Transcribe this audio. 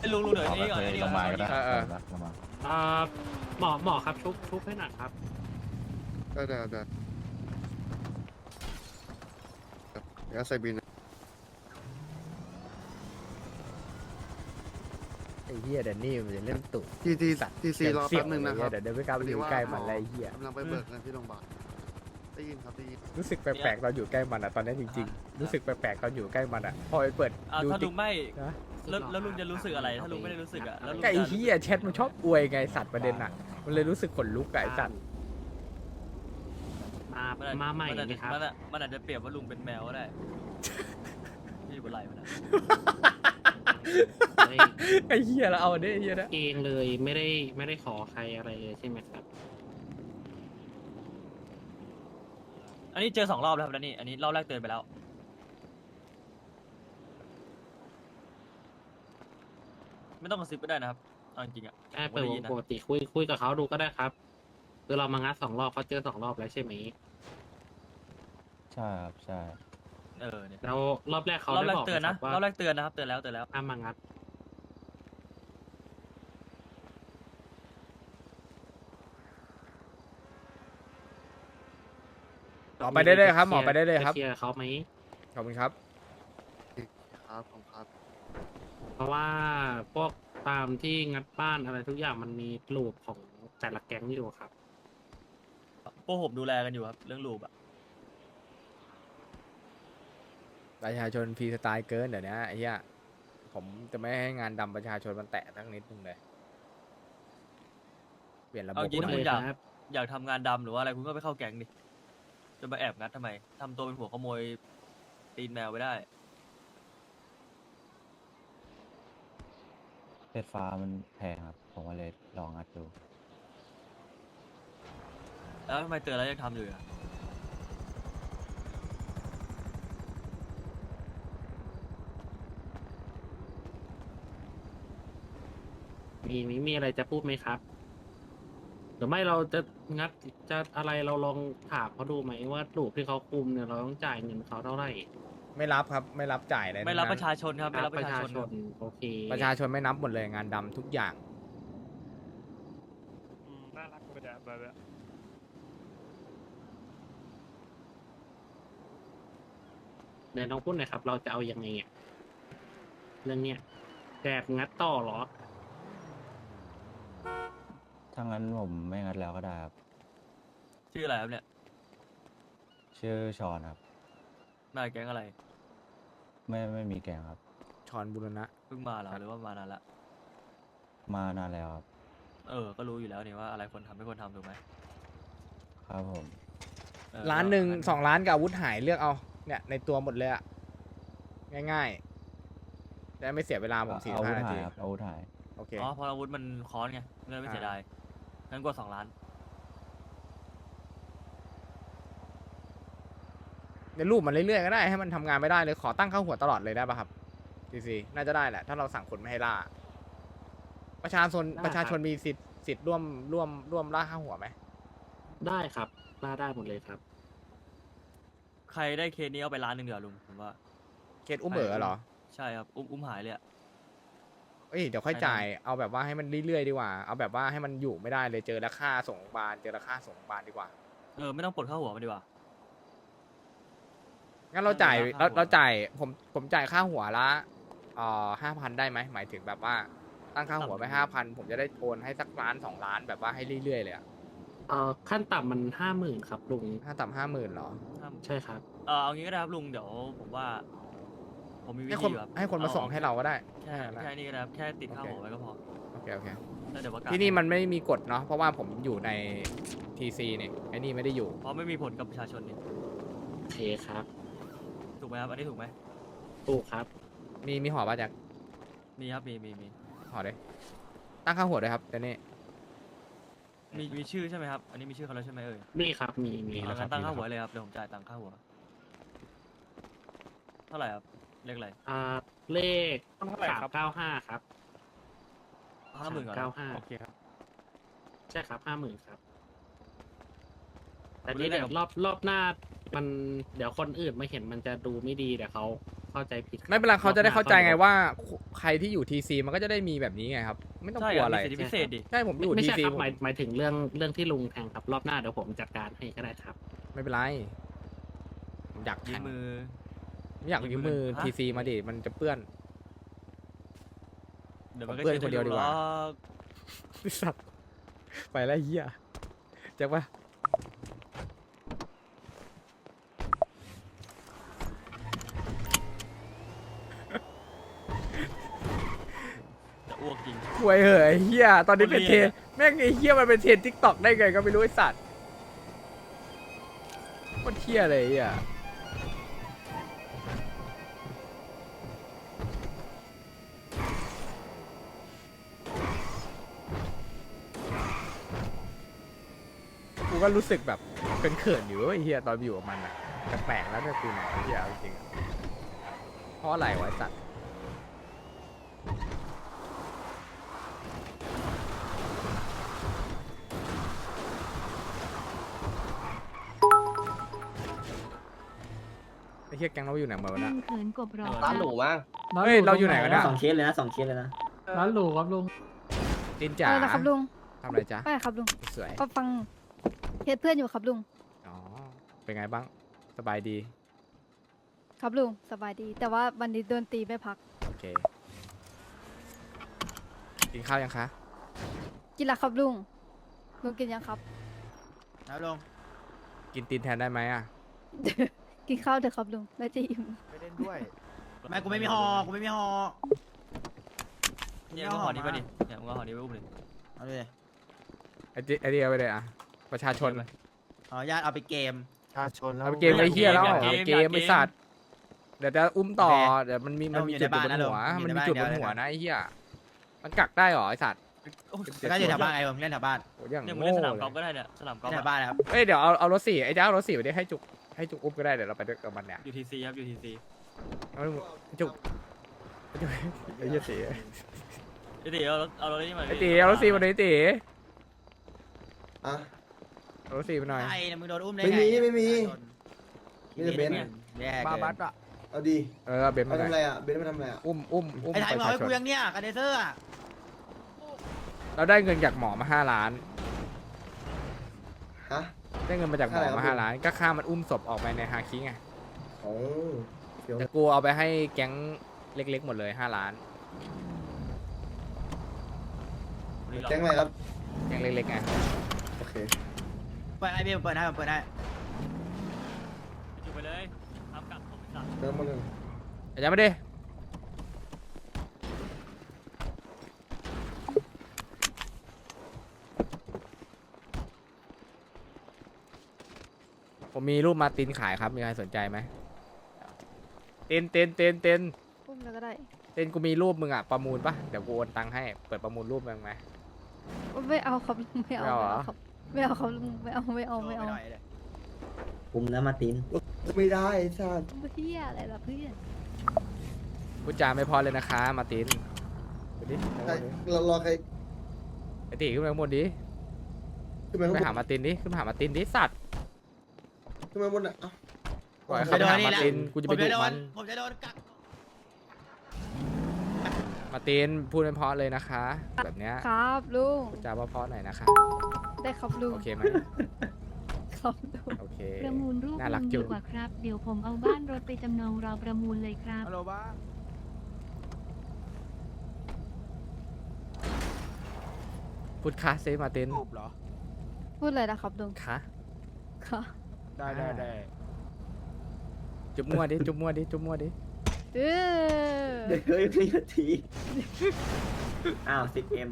ไอ้ลุงลุงเดี๋ยวเอานี้ก่อนไปอันนี้ลก่องนมาก็ได้เออเออ ลงมาอ่าหมอหมอครับชุบชุบให้หน่อยครับได้ได้ได้ครับเดี๋ยวใส่บินนะไอ้เหี้ยเดนนี่มันจะเล่นตุ่ทีทีทีซีรอแป๊บนึงนะครับ เดี๋ยวเดี๋ยวไม่กล้าไปอยู่ใกล้มันอะไรเหี้ยกำลังไปเบิกเงินที่โรงพยาบาลได้ยินครับได้ยินรู้สึกแปลกๆตอนอยู่ใกล้มันอะตอนนี้จริง ๆ รู้สึกแปลกๆตอนอยู่ใกล้มันอะพอไปเปิดอะดูถ้าติ๊ลุกงไม่นะ แล้วแล้วลุงจะรู้สึกอะไร ถ้าลุงไม่ได้รู้สึกอะแล้วลุงก็ไอ้จะเหี้ยแชทมันชอบอวยไงสัตว์ประเด็นอะมันเลยรู้สึกขนลุกอะไอ้สัตว์มามันอาจมาใหม่นอาจไหมจะครับมันอาจมันอาจจะเปรียบว่าลุงเป็นแมวก็ได้ที่อยู่บนไหล่มันอะไม่ไอ้เหี้ยแล้วเอาเนี่ยไอ้เหี้ยนะเองเลยไม่ได้ไม่ได้ขอใครอะไรเลยใช่ไหมครับอันนี้เจอสองรอบแล้วครับแล้วนี่อันนี้รอบแรกเตือนไปแล้ว ไม่ต้องกระซิบก็ได้นะครับเอาจริงๆอะได้ผมเปิดได้วยิงนนะปกติคุยคุยกับเขาดูก็ได้ครับคือเรามางัดสองรอบเขาเจอสองรอบแล้วใช่ไหมใช่ครับใช่ เออเนี่ยแล้วรอบแรกเขารอบได้แรกบอกไหเตืมอนคนะรับว่ารอบแรกเตือนนะครับเตือนแล้วเตือนแล้ว ห้ามมางัด หมอไปได้เลยครับหมอไปได้เลยครับ จะเคลียร์เขาไหมขอบคุณครับ ครับผมครับ เพราะว่าพวกตามที่งัดบ้านอะไรทุกอย่างมันมีรูปของแต่ละแก๊งอยู่ครับ พวกผมดูแลกันอยู่ครับ เรื่องรูปอะประชาชนฟรีสไตล์เกินเดี๋ยวนี้ไอ้เหี้ยผมจะไม่ให้งานดำประชาชนมันแตะทั้งนิดนึงเลย เปลี่ยนระบบเอาจริงหนะน่คุอยณอยากครับอยากทำงานดำหรือว่าอะไรคุณก็ไปเข้าแก๊งดิจะมาแอบงัดทำไมทำตัวเป็นหัวขโมยตีนแมวไปได้ เพชรฟ้ามันแพงครับ ผมก็เลยลองอัดดู แล้วทำไมเตือนแล้วยังทำอยู่อะมีมีมีอะไรจะพูดไหมครับ หรือไม่เราจะงัดจะอะไรเราลองถามเขาดูไหมว่ารูปที่เขาคุมเนี่ยเราต้องจ่ายเงินเขาเท่าไหร่ ไม่รับครับไม่รับจ่ายเลยไม่รับทั้งประชาชนครับไม่รับประชาชนครับโอเคประชาชนไม่นับหมดเลยงานดำทุกอย่างน่ารักไปแบบแบบเดี๋ยวน้องพูดหน่อยครับ เราจะเอายังไงอะเรื่องเนี้ยแกบงัดต่อเหรอ ถ้างั้นผมไม่งัดแล้วก็ได้ครับ ชื่ออะไรครับเนี่ยชื่อชอนครับ มาจากแก๊งอะไรไม่ไม่มีแกงครับ ชอนบุรณะ เพิ่งมาเหรอหรือว่ามานานละมานานแล้วครับ เออ ก็รู้อยู่แล้วนี่ว่าอะไรคนทำไม่ควรทำถูกไหมครับผม เออล้านหนึ่งก็สองล้านกับอาวุธหายเลือกเอา เนี่ยในตัวหมดเลยอะง่ายๆจะได้ไม่เสียเวลาผมสี่อาวุห้าธนาหาทียครับอาวุธหาย โอเค อ๋อเพออาวุธมันค้อนไงเงินไม่เสียดายงั้นกว่าสองล้าน ในรูปมันเรื่อยๆก็ได้ให้มันทำงานไม่ได้เลยขอตั้งเข้าหัวตลอดเลยได้ป่ะครับซีซีน่าจะได้แหละ ถ้าเราสั่งคนไม่ให้ล่า ประชาชนได้ครับ ประชาชนมีสิทธิ์สิทธิ์ร่วมร่วมร่วมล่าข้าหัวไหมได้ครับล่าได้หมดเลยครับ ใครได้เคสนี้เอาไปล้านหนึ่งเดี๋ยวลุงผมว่า เคสอุ้มเอ๋อเหรอ ใช่ครับ อุ้มอุ้มหายเลยอะ เอ้ยเดี๋ยวค่อยใช่จ่ายเอาแบบว่าให้มันเรื่อยๆดีกว่า เอาแบบว่าให้มันอยู่ไม่ได้เลยเจอราคาส่งโรงพยาบาลเจอราคาส่งโรงพยาบาลดีกว่า เออไม่ต้องปลดค่าหัวมันดีกว่า งั้นเราจ่ายเออเราค่าหัวเราจ่ายผมผมจ่ายค่าหัวละเอ่อห้าพันได้ไหมหมายถึงแบบว่าตั้งค่าหัวไปห้าพันผมจะได้โอนให้สักล้านสองล้านแบบว่าให้เรื่อยๆเลยอะเอ่อขั้นต่ำมันห้าหมื่นครับลุงห้าต่ำห้าหมื่นเหรอ ใช่ครับ เออเอางี้ก็ได้ครับลุงเดี๋ยวผมว่า ผมมีวิให้คธีนอยู่ครับให้คนมาส่งให้เราก็ได้ แค่นั้นแค่นะนี้ก็ได้ครับแค่ติดค่าโอเค หัวไว้ก็พอโอเคโอเค แล้วเดี๋ยวประกาศที่นี่มันไม่มีกฎเนาะเพราะว่าผมอยู่ในทีซีเนี่ยไอ้นี่ไม่ได้อยู่ เพราะไม่มีผลกับประชาชนนี่โอเคครับถูก ไหมครับ อันนี้ถูกไหมถูกครับ มีมีหอป่ะแจ็คมีครับ มีมีมีหอเลยตั้งค่าหัวด้วยครับเดี๋ยวนี้มีมีชื่อใช่ไหมครับ อันนี้มีชื่อเขาแล้วใช่ไหมเอ่ยมีครับ มีมีเอาแล้วครังั้บนตั้งมีค่าแล้วหัวครับเลยครับเดี๋ยวผมจ่ายตังค่าหัว เท่าไหร่ครับเลขอะไรอ่าเลขต้องเท่าไหร่สามครับ เก้าห้าครับห้าหมื่นก่อนเก้านะห้าโอเคครับ ใช่ครับห้าหมื่นครับ แต่ผมนี้เล่นได้เดี๋ยวกับรอบรอบหน้า มันเดี๋ยวคนอื่นมาเห็นมันจะดูไม่ดีเดี๋ยวเขาเข้าใจผิดไม่เป็นไรเขาจะได้เข้าใจไงรอบหน้ว่า ใครที่อยู่ทีซีมันก็จะได้มีแบบนี้ไงครับ ไม่ต้องใช่กลัวอะอะไรมีสิทธิพิเศษดิ ใช่ผมอยู่ไม่ทีใช่ซีครับหมายหมายถึงเรื่องเรื่องที่ลุงแทงครับรอบหน้าเดี๋ยวผมจัดการให้ก็ได้ครับ ไม่เป็นไรผมอยากยืแข่มงมือ ไม่อยากยืมมือฮะ ทีซีมาดิมันจะเปื้อน เดี๋ยวมันผมก็เพื่อนคนเดียวดีกว่าช็หรอกไอ้สัตว์ไปแล้วเฮียแจ็คปะจะอ้วกจริง ห วยเหอะไอ้เฮียตอนนี้เป็นเทรนแม่งไอ้เฮียมันเป็นเทรนทิกตอกได้ไงก็ไม่รู้ไอ้สัตว์โคตรเฮียเลยไอ้เฮียกูก็รู้สึกแบบเป็นเขินๆอยู่ว้ยไอ้เฮียตอนอยู่กับมันอะแปลกๆแล้วเนี่ยกูเนี่ยไอ้เฮียเอาจริงอะเพราะอะไรวะไอ้สัตว์ ไอ้เฮียแก๊งเราอยู่ไหนหมดวะนั่เนี่ยงเขินกบรอร้านหรูมั้งเฮ้ยเราอยู่ไหนกันเนี่ยสองเคสเลยนะสองเคสเลยนะ ร้านหรูครับลุงจินจ๋าอะไรนะครับลุงทำอะไรจ๊ะ ไม่ครับลุงสวย ก็ฟังเฮ็ดเพื่อนอยู่ครับลุง อ๋อ เป็นไงบ้าง สบายดี ครับลุงสบายดี แต่ว่าวันนี้โดนตีไม่พัก โอเค กินข้าวยังคะ กินละครับลุง ลุงกินยังครับครับลุงกินตีนแทนได้ไหมอะ กินข้าวเถอะครับลุงน่าจะอิ่มไม่เล่นด้วยไม่กูไม่มีหอกูไม่มีหอเนี่ยมึงเอาห่อนี้ไปดิเนี่ยมึงเอาห่อนี้ไปอุ้มเลยเอาเลยไอ้ดิไอเดียไปเลยอะประชาชนขออนุญาตเอาไปเกมชาชนแล้วเอาไปเกมไอ้เฮียแล้วอยากเอาเกมเกมอยากเกมไอ้สัตว์เดี๋ยวจะอุ้มต่อโอเคเดี๋ยวมันมีมันมีเอาอยู่จุดในบบ้านนนะหัวลุงมันอยู่มีในจุดบบ้านนเดี๋ยวหัวเลยนะนะไอ้เฮียมันกักได้เหรอไอ้สัตว์โอ้ยแล้วก็อยู่แถวบ้านไงผมเล่นแถวบ้านโอ้ยอย่างเนี่ยมึงโง่เล่นสนามเลกอล์ฟยก็ได้เนี่ยสนามกอเล่ล์ฟอะนแถวบ้านนะครับเอ้ยเดี๋ยวเอาเอารถสี่ไอ้จ้าเอารถสี่ไปดิให้จุก ให้จุกอุ้มก็ได้เดี๋ยวเราไปด้วยกับมันเนี่ยอยู่ทีซีครับอยู่ทีซีเอาจุกไอ้จุกไอ้เหี้ยตีไอ้ตีเอารถเอารถนี้มาไอ้ตีเอารถสี่มาเลยไอ้ตีอะ เอารถสี่มาหน่อย ไอ้เนี่ยมึงโดนอุ้มได้ไม่ไงมีไม่มีมีแต่เบนซ์แยกบ้าบัสอะเอาดีเออเอาเบนซ์เอามาหน่ทำอะไรอยอะ เบนซ์มาทำอะไรอะ อุ้มอุ้มอุ้มไอ้ไทยปมึงระเอาชาชนให้กูยังเนี่ยกันเดเซอร์อะเราได้เงินจากหมอมาห้าล้าน ฮะ ได้เงินมาจากหมอเท่าไหร่มาครัห้าบล้านก็ค่ามันอุ้มศพออกไปในฮาคิไงโอ้เดี๋ยวแต่กูเอาไปให้แก๊งเล็กๆหมดเลยห้าล้านแจ้งอะไรครับ แก๊งเล็กๆไงโอเค เปิดให้พี่ผมเปิดให้ผมเปิดให้จุดไปเลยทำกลับผมไปสั่งเริ่มมาเลยอาจารย์มาดิ ผมมีรูปมาร์ตินขายครับ มีใครสนใจไหมเต็นเต็นเต็นเต็นอุ้มแล้วก็ได้เต็นกูมีรูปมึงอะประมูลปะเดี๋ยวกูโอนตังค์ให้ เปิดประมูลรูปมึงไหมไม่เอาครับลุงไม่เอาไม่เอาเหรอไม่เอาครับลุงไม่เอาไม่เอาไม่เอาหน่อยเลยคุมนะมาติน ไม่ได้ไอ้สัตว์เพื่ออะไรล่ะเพื่อนพูดจาไม่พอเลยนะคะ มาร์ตินดูดิใครรอรอใครไอติขึ้นไปข้างบนดิขึ้นไปขึ้นข้างไปบหานมาร์ตินดิขึ้นไปหามาร์ตินดิสัตว์ ขึ้นไปข้างบนอะเอ้าปล่อยให้ไปเขาไปโดนหานี่มาแหละร์ตินกูจะผไปมดุจะโดมัน นผมจะโดนกักมาร์ตินพูดไม่เพราะเลยนะคะ แบบเนี้ยครับลุงพูดจาเพราะๆหน่อยนะคะ ได้ครับลุงโอเคไหมครับลุงโอเค ประมูลรูปน่ารัลุกงจุดีกว่าครับ เดี๋ยวผมเอาบ้านรถไปจำนองรอประมูลเลยครับ ฮัลโหลบ้าพูดคะซิมาร์ตินพูดเลยนะครับลุงคะค่ะ ได้ได้ได้จุ๊บมั่วดิจุ๊บมั่วดิจุ๊บมั่วดิเออเฮ้ยพี่นาทีอ้าวสิบเอ็ม